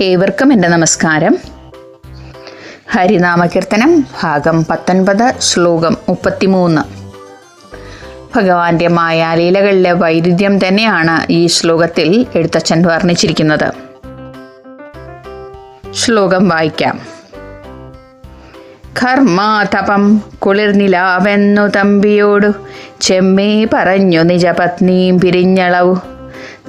ഏവർക്കും എന്റെ നമസ്കാരം. ഹരിനാമകീർത്തനം ഭാഗം പത്തൊൻപത് ശ്ലോകം മുപ്പത്തിമൂന്ന്. ഭഗവാന്റെ മായാലീലകളിലെ വൈരുദ്ധ്യം തന്നെയാണ് ഈ ശ്ലോകത്തിൽ എഴുത്തച്ഛൻ വർണിച്ചിരിക്കുന്നത്. ശ്ലോകം വായിക്കാം. കർമാതപം കുളിർനിലാവെന്നു തമ്പിയോടു ചെമ്മേ പറഞ്ഞു നിജപത്നിയും പിരിഞ്ഞളവു.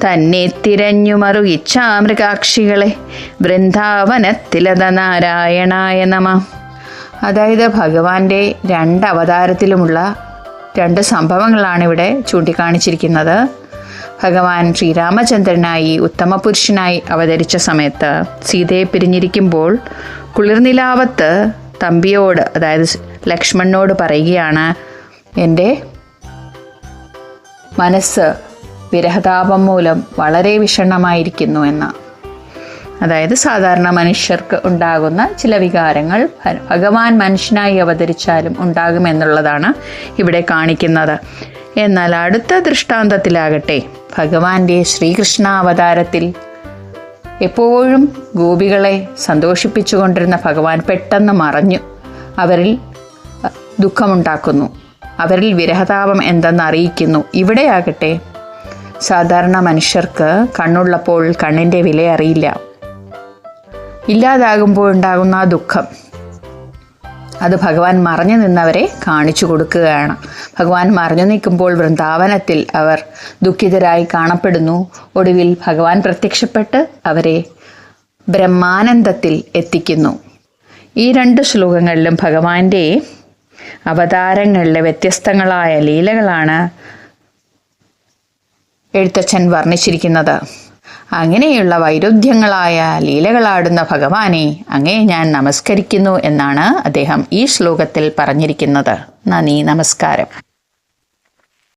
തന്നെ തിരഞ്ഞു മറുകിച്ച മൃഗാക്ഷികളെ. വൃന്ദാവനത്തിലത നാരായണായ നമ. അതായത് ഭഗവാന്റെ രണ്ട് അവതാരത്തിലുമുള്ള രണ്ട് സംഭവങ്ങളാണ് ഇവിടെ ചൂണ്ടിക്കാണിച്ചിരിക്കുന്നത്. ഭഗവാൻ ശ്രീരാമചന്ദ്രനായി ഉത്തമ പുരുഷനായി അവതരിച്ച സമയത്ത് സീതയെ പിരിഞ്ഞിരിക്കുമ്പോൾ കുളിർനിലാവത്ത് തമ്പിയോട് അതായത് ലക്ഷ്മണനോട് പറയുകയാണ് എന്റെ മനസ്സ് വിരഹതാപം മൂലം വളരെ വിഷണ്ണമായിരിക്കുന്നു എന്ന്. അതായത് സാധാരണ മനുഷ്യർക്ക് ഉണ്ടാകുന്ന ചില വികാരങ്ങൾ ഭഗവാൻ മനുഷ്യനായി അവതരിച്ചാലും ഉണ്ടാകുമെന്നുള്ളതാണ് ഇവിടെ കാണിക്കുന്നത്. എന്നാൽ അടുത്ത ദൃഷ്ടാന്തത്തിലാകട്ടെ ഭഗവാന്റെ ശ്രീകൃഷ്ണ അവതാരത്തിൽ എപ്പോഴും ഗോപികളെ സന്തോഷിപ്പിച്ചുകൊണ്ടിരുന്ന ഭഗവാൻ പെട്ടെന്ന് മറഞ്ഞു. അവരിൽ ദുഃഖമുണ്ടാക്കുന്നു. അവരിൽ വിരഹതാപം എന്തെന്ന് അറിയിക്കുന്നു. ഇവിടെയാകട്ടെ സാധാരണ മനുഷ്യർക്ക് കണ്ണുള്ളപ്പോൾ കണ്ണിന്റെ വില അറിയില്ല. ഇല്ലാതാകുമ്പോൾ ഉണ്ടാകുന്ന ആ ദുഃഖം. അത് ഭഗവാൻ മറഞ്ഞു നിന്നവരെ കാണിച്ചു കൊടുക്കുകയാണ്. ഭഗവാൻ മറഞ്ഞു നിൽക്കുമ്പോൾ വൃന്ദാവനത്തിൽ അവർ ദുഃഖിതരായി കാണപ്പെടുന്നു. ഒടുവിൽ ഭഗവാൻ പ്രത്യക്ഷപ്പെട്ട് അവരെ ബ്രഹ്മാനന്ദത്തിൽ എത്തിക്കുന്നു. ഈ രണ്ട് ശ്ലോകങ്ങളിലും ഭഗവാന്റെ അവതാരങ്ങളിലെ വ്യത്യസ്തങ്ങളായ ലീലകളാണ് എഴുത്തച്ഛൻ വർണിച്ചിരിക്കുന്നത്. അങ്ങനെയുള്ള വൈരുദ്ധ്യങ്ങളായ ലീലകളാടുന്ന ഭഗവാനെ അങ്ങേ ഞാൻ നമസ്കരിക്കുന്നു എന്നാണ് അദ്ദേഹം ഈ ശ്ലോകത്തിൽ പറഞ്ഞിരിക്കുന്നത്. നന്ദി നമസ്കാരം.